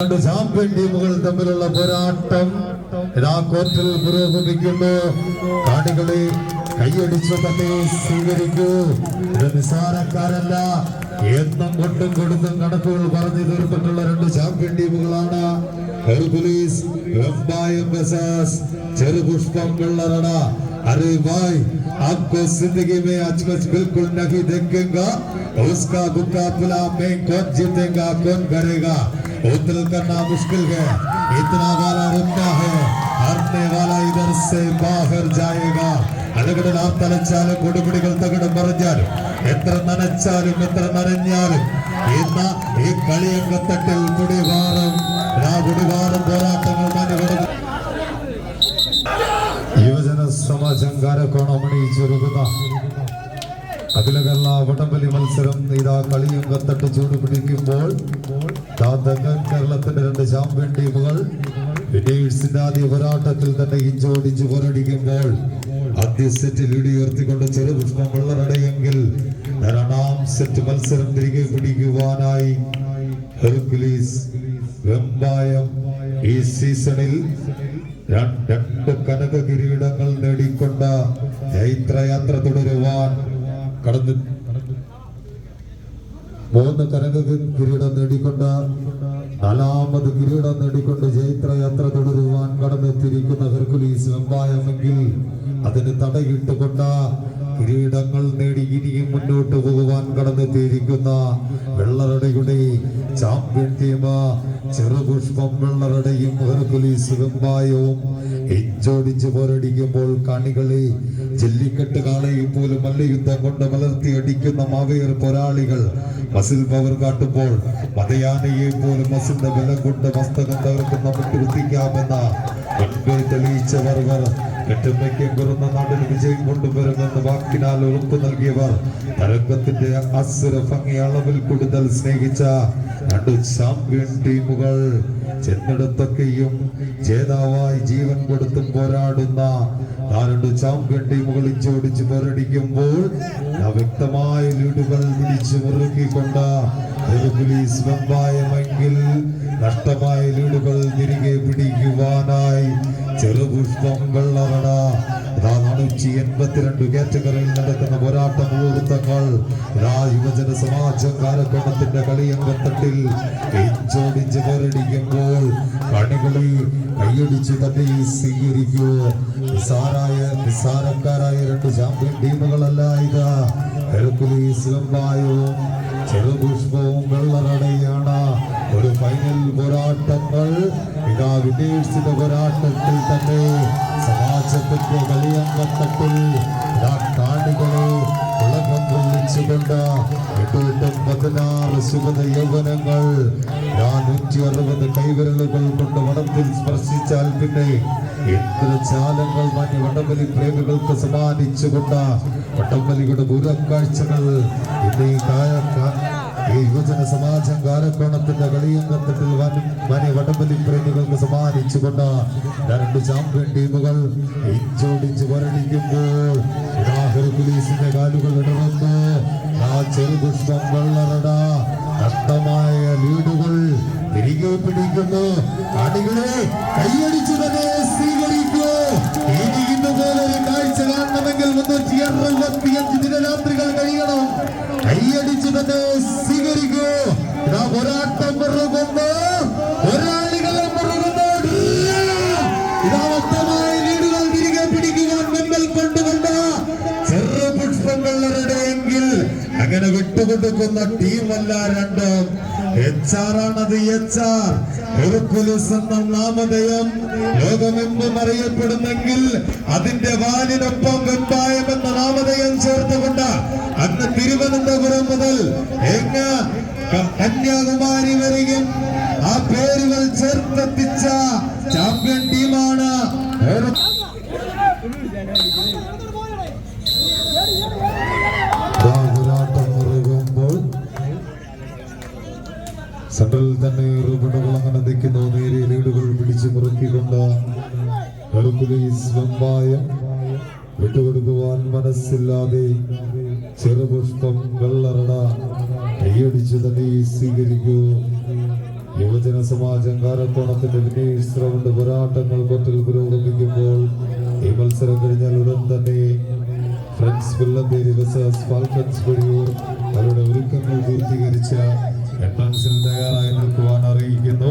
രണ്ട് ചാമ്പ്യൻ ടീമുകൾ തമ്മിലുള്ള പോരാട്ടം ഇതാ കോർട്ടിൽ പുരോഗമിക്കുന്നു കാണികളെ കൈയടിച്ചു തന്നെ സ്വീകരിക്കൂ ഇത് നിസ്സാരക്കാരല്ല എന്നും കൊണ്ടും കൊടുത്തും കണക്കുകൾ പറഞ്ഞു തീർത്തിട്ടുള്ള രണ്ട് ചാമ്പ്യൻ ടീമുകളാണ് ഹെർകുലീസ് വെമ്പായം ബസാസ് ചെറുപുഷ്പം വെള്ളറട अरे भाई आपको जिंदगी में अचकच बिल्कुल नहीं देखेगा उसका मुकाबला में कौन जीतेगा कौन करेगा उतल करना मुश्किल है इतना वाला रुकना है हारने वाला इधर से बाहर जाएगा അലകടൽ ആ തലച്ചാലും കൊടുപിടികൾ തകടം പറഞ്ഞാലും എത്ര നനച്ചാലും എത്ര നനഞ്ഞാലും ഇന്ന് ഈ കളിയങ്കത്തട്ടിൽ കുടിവാറും ആ കുടിവാറും പോരാട്ടങ്ങൾ മനുകടന്നു യുവജന സമാജം കാരക്കോണം അണിയിച്ചൊരുക്കുന്ന അഖില കേരള വടംവലി മത്സരം ഇതാ കളിയും കത്തട്ട് ചൂട് പിടിക്കുമ്പോൾ തെക്കൻ കേരളത്തിന്റെ രണ്ട് ചാമ്പ്യൻ ടീമുകൾ വിനേഴ്സിന്റെ ആദ്യ പോരാട്ടത്തിൽ തന്നെ ഇഞ്ചോടിഞ്ച് പോരടിക്കുമ്പോൾ ആദ്യ സെറ്റ് ലീഡ് ഉയർത്തിക്കൊണ്ട് ചെറുപുഷ്പം വെള്ളറടയെങ്കിൽ രണ്ടാം സെറ്റ് മത്സരം തിരികെ പിടിക്കുവാനായി ഹെർക്കുലീസ് വെമ്പായം ഈ സീസണിൽ രണ്ട് കനക കിരീടങ്ങൾ നേടിക്കൊണ്ട് ചൈത്രയാത്ര തുടരുവാൻ കടന്നു മൂന്ന് കനക കിരീടം നേടിക്കൊണ്ട് നാലാമത് കിരീടം നേടിക്കൊണ്ട് ജൈത്രയാത്ര തുടരുവാൻ കടന്നെത്തിയിരിക്കുന്ന ഹെർക്കുലീസ് വെമ്പായമെങ്കിൽ അതിന് തടയിട്ടുകൊണ്ട് കിരീടങ്ങൾ നേടി ഇനിയും മുന്നോട്ട് പോകുവാൻ കടന്നെത്തിയിരിക്കുന്ന വെള്ളറടയുടെ ചെറുപുഷ്പം വെള്ളറടയും ഹെർക്കുലീസ് വെമ്പായവും എഞ്ചോടിച്ച് പോരടിക്കുമ്പോൾ കാണികളെ ജെല്ലിക്കെട്ട് കാളയും പോലും മല്ലയുദ്ധം കൊണ്ട് വളർത്തി അടിക്കുന്ന മാവേർ പോരാളികൾ. മസിൽ പവർ കാട്ടുമ്പോൾ മതയാനയെ പോലും മസിന്റെ ബലം കൊണ്ട് മസ്തകം തകർക്കുന്ന മുട്ടുകുത്തിക്കാമെന്ന മുൻപേ തെളിയിച്ചവർ കെട്ടുമ്മയ്ക്കും കുറുന്ന നാട്ടിൽ വിജയം കൊണ്ടുവരുമെന്ന് വാക്കിനാൽ ഉറപ്പ് നൽകിയവർ തരംഗത്തിന്റെ അസുര ഭംഗി അളവിൽ കൂടുതൽ സ്നേഹിച്ച രണ്ട് ചാമ്പ്യൻ ടീമുകൾ ചെന്നിടത്തൊക്കെയും ജേതാവായി ജീവൻ കൊടുത്തും പോരാടുന്ന ആ ചാമ്പ്യൻ ടീമുകൾ ഇഞ്ചോടിച്ച് പോരടിക്കുമ്പോൾ വ്യക്തമായ ലീഡുകൾ പിടിച്ചു മുറുക്കിക്കൊണ്ട് ഹെർക്കുലീസ് വെമ്പായമെങ്കിൽ നഷ്ടമായ ലീഡുകൾ തിരികെ പിടിക്കുവാനായി ചെറുപുഷ്പം വെള്ളറട ഇതാ നാനൂറ്റി എൺപത്തിരണ്ട് കാറ്റഗറിയിൽ നടക്കുന്ന പോരാട്ട മുഹൂർത്തങ്ങൾ യുവജന സമാജം കാലക്രമത്തിന്റെ കളിയങ്കത്തട്ടിൽ ഇഞ്ചോടിഞ്ച് പോരടിക്കുമ്പോൾ കണികളി കൈയടിച്ച് തന്നെ സ്വീകരിക്കൂ. നിസാരായ നിസാരക്കാരായ രണ്ട് ചാമ്പ്യൻ ടീമുകളല്ല ഇത്. ഹെർക്കുലീസ് ചെറുപുഷ്പവും വെള്ളറടയാണ് ഇതാ പോരാട്ടത്തിൽ തന്നെ സമാജത്തിന്റെ വലിയ ഇതാ കാണികളെ ഉളകം കൊള്ളിച്ചുകൊണ്ട് എട്ടും പതിനാറ് സുഗത യൗവനങ്ങൾ നാനൂറ്റി അറുപത് കൈവിരലുകൾ കൊണ്ട് വടത്തിൽ സ്പർശിച്ചാൽ പിന്നെ എത്ര ചാലങ്ങൾ മാറ്റി വടംവലി പ്രേമികൾക്ക് സമ്മാനിച്ചുകൊണ്ട് വടംവലിയുടെ പൂരക്കാഴ്ചകൾ ഇന്ന് കായ- ഈ യുവജന സമാജം കാലക്കോണത്തിന്റെ കളിയങ്കത്തിൽ വനി വടംവലി പ്രേമികൾക്ക് സമ്മാനിച്ചുകൊണ്ട് രണ്ട് ചാമ്പ്യൻ ടീമുകൾ ഇഞ്ചോടിഞ്ച് പോരടിക്കുമ്പോൾ ഇതാ ഹെർക്കുലീസിന്റെ കാലുകൾ ഇടറുന്നു ആ ചെറുപുഷ്പം വെള്ളറട നഷ്ടമായ ലീഡുകൾ തിരികെ പിടിക്കുന്നു. അടികളെ കൈയടിച്ചു അറുപത്തിയഞ്ച് ദിനരാത്രികൾ കഴിയണം കൈയടിച്ച് തന്നെ സ്വീകരിക്കൂ. ഇതാ പോരാട്ടം മുറുകുന്നു പോരാളികളെ മുറുകുന്നു ഇതാ വ്യക്തമായ ലീഡുകൾ തിരികെ പിടിക്കുവാൻ മുന്നിൽ കൊണ്ടുകൊണ്ട് ചെറുപുഷ്പങ്ങളുടെ എങ്കിൽ അങ്ങനെ വിട്ടുകൊടുക്കുന്ന ടീമല്ല രണ്ടും. എച്ച് ആർ ആണത് എച്ച് ആർ. ഹെർക്കുലസ് എന്ന നാമധേയം. ലോകമെമ്പും അറിയപ്പെടുന്നെങ്കിൽ അതിന്റെ വാലിനൊപ്പം വെമ്പായം എന്ന നാമധേയം ചേർത്തുകൊണ്ട് അന്ന് തിരുവനന്തപുരം മുതൽ എങ്ങ കന്യാകുമാരി വരെയും ആ പേരുകൾ ചേർത്തെത്തിച്ച ചാമ്പ്യൻ ടീമാണ് സെൻട്രലിൽ തന്നെ റൂബിനുകൾ അങ്ങനെ നിൽക്കുന്നു നേരിയ ലീഡുകൾ പിടിച്ചു മുറുക്കിക്കൊണ്ട് വെമ്പായം വിട്ടുകൊടുക്കുവാൻ മനസ്സില്ലാതെ ചെറുപുഷ്പം വെള്ളറട കൈയടിച്ചു തന്നെ സ്വീകരിക്കൂ. യുവജന സമാജം കാരക്കോണത്തിന്റെ വിനേഷ് റൗണ്ട് പോരാട്ടങ്ങൾ കോർട്ടിൽ പുരോഗമിക്കുമ്പോൾ ഈ മത്സരം കഴിഞ്ഞാൽ ഉടൻ തന്നെ Friends Pullanthery bus Falcons Vazhiyur അവരുടെ ഒരുക്കങ്ങൾ പൂർത്തീകരിച്ച എൻട്രൻസിൽ തയ്യാറായി നിൽക്കുവാൻ അറിയിക്കുന്നു.